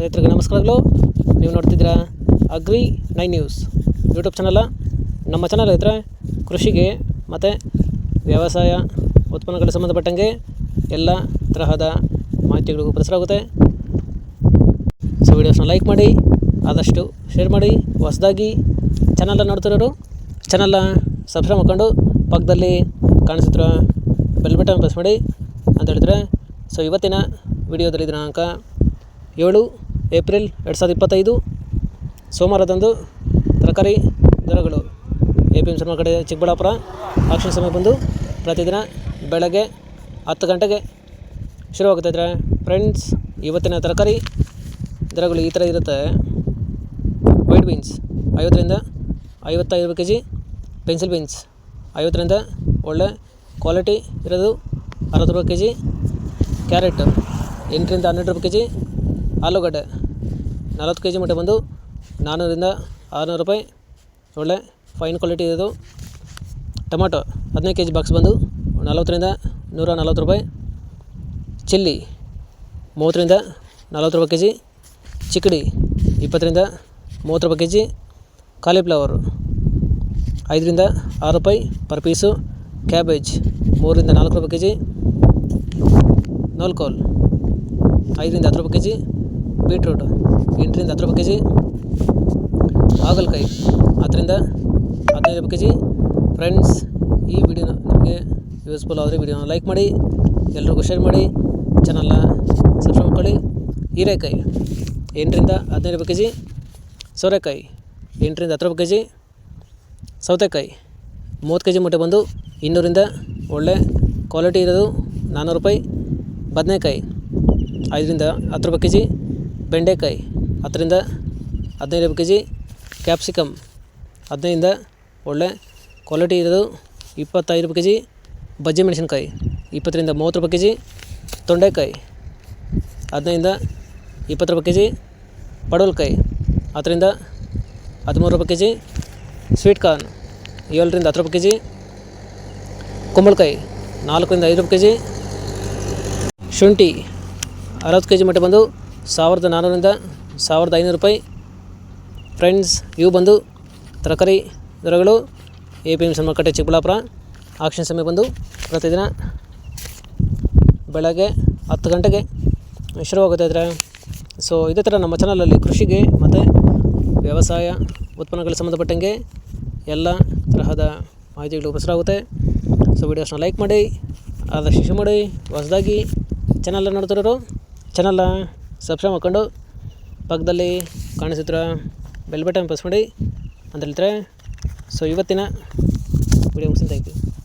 ರೈತರಿಗೆ ನಮಸ್ಕಾರಗಳು. ನೀವು ನೋಡ್ತಿದ್ದೀರಾ agri nine news YouTube channel. ನಮ್ಮ ಚಾನಲ್ ಇದ್ದರೆ ಕೃಷಿಗೆ ಮತ್ತು ವ್ಯವಸಾಯ ಉತ್ಪನ್ನಗಳಿಗೆ ಸಂಬಂಧಪಟ್ಟಂಗೆ ಎಲ್ಲ ತರಹದ ಮಾಹಿತಿಗಳಿಗೂ ಪ್ರಸಾರಾಗುತ್ತೆ ಸೊ ವೀಡಿಯೋಸ್ನ ಲೈಕ್ ಮಾಡಿ, ಆದಷ್ಟು ಶೇರ್ ಮಾಡಿ, ಹೊಸದಾಗಿ ಚಾನಲ್ನ ನೋಡ್ತಿರೋರು ಚಾನಲ್ನ ಸಬ್ಸ್ಕ್ರೈಬ್ ಮಾಡ್ಕೊಂಡು ಪಕ್ಕದಲ್ಲಿ ಕಾಣಿಸುತ್ತಿರೋ ಬೆಲ್ ಬಟನ್ ಪ್ರೆಸ್ ಮಾಡಿ ಅಂತ ಹೇಳಿದ್ರೆ. ಸೊ ಇವತ್ತಿನ ವಿಡಿಯೋದಲ್ಲಿ ದಿನಾಂಕ ಏಳು ಏಪ್ರಿಲ್ ಎರಡು ಸಾವಿರದ ಇಪ್ಪತ್ತೈದು, ಸೋಮವಾರದಂದು ತರಕಾರಿ ದರಗಳು. ಎ ಪಿ ಎಂ ಶರ್ಮಾ ಕಡೆ ಚಿಕ್ಕಬಳ್ಳಾಪುರ, ಆಕ್ಷನ್ ಸಮಯ ಬಂದು ಪ್ರತಿದಿನ ಬೆಳಗ್ಗೆ ಹತ್ತು ಗಂಟೆಗೆ ಶುರುವಾಗುತ್ತೆ ಫ್ರೆಂಡ್ಸ್, ಇವತ್ತಿನ ತರಕಾರಿ ದರಗಳು ಈ ಥರ ಇರುತ್ತೆ. ವೈಟ್ ಬೀನ್ಸ್ ಐವತ್ತರಿಂದ ಐವತ್ತೈದು ಕೆ ಜಿ ಪೆನ್ಸಿಲ್ ಬೀನ್ಸ್ ಐವತ್ತರಿಂದ ಒಳ್ಳೆ ಕ್ವಾಲಿಟಿ ಇರೋದು ಅರವತ್ತು ರೂಪಾಯಿ ಕೆ ಜಿ ಕ್ಯಾರೆಟ್ ಎಂಟರಿಂದ ಹನ್ನೆರಡು ರೂಪಾಯಿ ಕೆ ಜಿ ಆಲೂಗಡ್ಡೆ ನಲ್ವತ್ತು ಕೆ ಜಿ ಮಟ್ಟ ಬಂದು ನಾನ್ನೂರಿಂದ ಆರುನೂರು ರೂಪಾಯಿ. ಒಳ್ಳೆ ಫೈನ್ ಕ್ವಾಲಿಟಿ ಇರೋದು ಟೊಮಾಟೊ ಹದಿನೈದು ಕೆ ಜಿ ಬಾಕ್ಸ್ ಬಂದು ನಲ್ವತ್ತರಿಂದ ನೂರ ನಲ್ವತ್ತು ರೂಪಾಯಿ. ಚಿಲ್ಲಿ ಮೂವತ್ತರಿಂದ ನಲವತ್ತು ರೂಪಾಯಿ ಕೆ ಜಿ ಚಿಕ್ಕಡಿ ಇಪ್ಪತ್ತರಿಂದ ಮೂವತ್ತು ರೂಪಾಯಿ ಕೆ ಜಿ ಕಾಲಿಫ್ಲವರು ಐದರಿಂದ ಆರು ರೂಪಾಯಿ ಪರ್ ಪೀಸು. ಕ್ಯಾಬೇಜ್ ಮೂರರಿಂದ ನಾಲ್ಕು ರೂಪಾಯಿ ಕೆ ಜಿ ನೋಲ್ಕೋಲ್ ಐದರಿಂದ ಹತ್ತು ರೂಪಾಯಿ ಕೆ ಜಿ ಬೀಟ್ರೂಟ್ ಎಂಟರಿಂದ ಹತ್ತು ರೂಪಾಯಿ ಕೆ ಜಿ ಹಾಗಲಕಾಯಿ ಹತ್ತರಿಂದ ಹದಿನೈದು ರೂಪಾಯಿ ಕೆ ಜಿ ಫ್ರೆಂಡ್ಸ್, ಈ ವಿಡಿಯೋನ ನಿಮಗೆ ಯೂಸ್ಫುಲ್ ಆದರೆ ವಿಡಿಯೋನ ಲೈಕ್ ಮಾಡಿ, ಎಲ್ರಿಗೂ ಶೇರ್ ಮಾಡಿ ಚಾನಲ್ನ ಸಬ್ಸ್ಕ್ರೈಬ್ ಮಾಡ್ಕೊಳ್ಳಿ. ಹೀರೆಕಾಯಿ ಎಂಟರಿಂದ ಹದಿನೈದು ರೂಪಾಯಿ ಕೆ ಜಿ ಸೋರೆಕಾಯಿ ಎಂಟರಿಂದ ಹತ್ತು ರೂಪಾಯಿ ಕೆ ಜಿ ಸೌತೆಕಾಯಿ ಮೂವತ್ತು ಕೆ ಜಿ ಮೂಟೆ ಬಂದು ಇನ್ನೂರಿಂದ ಒಳ್ಳೆ ಕ್ವಾಲಿಟಿ ಇರೋದು ನಾನ್ನೂರು ರೂಪಾಯಿ. ಬದನೆಕಾಯಿ ಐದರಿಂದ ಹತ್ತು ರೂಪಾಯಿ ಕೆ ಜಿ ಬೆಂಡೆಕಾಯಿ, ಹತ್ತರಿಂದ ಹದಿನೈದು ಕೆ ಜಿ ಕ್ಯಾಪ್ಸಿಕಮ್ ಹದಿನೈದಿಂದ ಒಳ್ಳೆ ಕ್ವಾಲಿಟಿ ಇರೋದು ಇಪ್ಪತ್ತೈದು ರೂಪಾಯಿ ಕೆ ಜಿ ಬಜ್ಜಿ ಮೆಣಸಿನಕಾಯಿ ಇಪ್ಪತ್ತರಿಂದ ಮೂವತ್ತು ರೂಪಾಯಿ ಕೆ ಜಿ ತೊಂಡೆಕಾಯಿ ಹದಿನೈದಿಂದ ಇಪ್ಪತ್ತು ರೂಪಾಯಿ ಕೆ ಜಿ ಪಡವಲಕಾಯಿ, ಹತ್ತರಿಂದ ಹದಿಮೂರು ರೂಪಾಯಿ ಕೆ ಜಿ ಸ್ವೀಟ್ ಕಾರ್ನ್, ಏಳರಿಂದ ಹತ್ತು ರೂಪಾಯಿ ಕೆ ಜಿ ಕುಂಬಳಕಾಯಿ, ನಾಲ್ಕರಿಂದ ಐದು ರೂಪಾಯಿ ಕೆ ಜಿ ಶುಂಠಿ, ಅರವತ್ತು ಕೆ ಜಿ ಮಟ್ಟ ಬಂದು ಸಾವಿರದ ನಾನ್ನೂರಿಂದ ಸಾವಿರದ ಐನೂರು ರೂಪಾಯಿ. ಫ್ರೆಂಡ್ಸ್, ಇವು ಬಂದು ತರಕಾರಿ ದರಗಳು, ಎ ಪಿ ಎಂ ಸಿ ಮಾರುಕಟ್ಟೆ ಚಿಕ್ಕಬಳ್ಳಾಪುರ. ಆಕ್ಷನ್ ಸಮಯ ಬಂದು ಪ್ರತಿದಿನ ಬೆಳಗ್ಗೆ ಹತ್ತು ಗಂಟೆಗೆ ಶುರುವಾಗುತ್ತೆ ಇದ್ರೆ. ಸೊ ಇದೇ ಥರ ನಮ್ಮ ಚಾನಲಲ್ಲಿ ಕೃಷಿಗೆ ಮತ್ತು ವ್ಯವಸಾಯ ಉತ್ಪನ್ನಗಳಿಗೆ ಸಂಬಂಧಪಟ್ಟಂಗೆ ಎಲ್ಲ ತರಹದ ಮಾಹಿತಿಗಳು ಉಪಸರಾಗುತ್ತೆ. ಸೊ ವಿಡಿಯೋಸ್ನ ಲೈಕ್ ಮಾಡಿ, ಆದಷ್ಟು ಶೇರ್ ಮಾಡಿ, ಹೊಸದಾಗಿ ಚಾನಲ್ನ ನೋಡ್ತಿರೋರು ಚಾನಲ್ನ ಸಬ್ಸ್ಕ್ರೈಬ್ ಮಾಡ್ಕೊಂಡು ಪಕ್ಕದಲ್ಲಿ ಕಾಣಿಸುತ್ತಿರೋ ಬೆಲ್ ಬಟನ್ ಪ್ರೆಸ್ ಮಾಡಿ ಅಂತ ಹೇಳ್ತಾರೆ ಸೊ ಇವತ್ತಿನ ವಿಡಿಯೋ ಥ್ಯಾಂಕ್ ಯು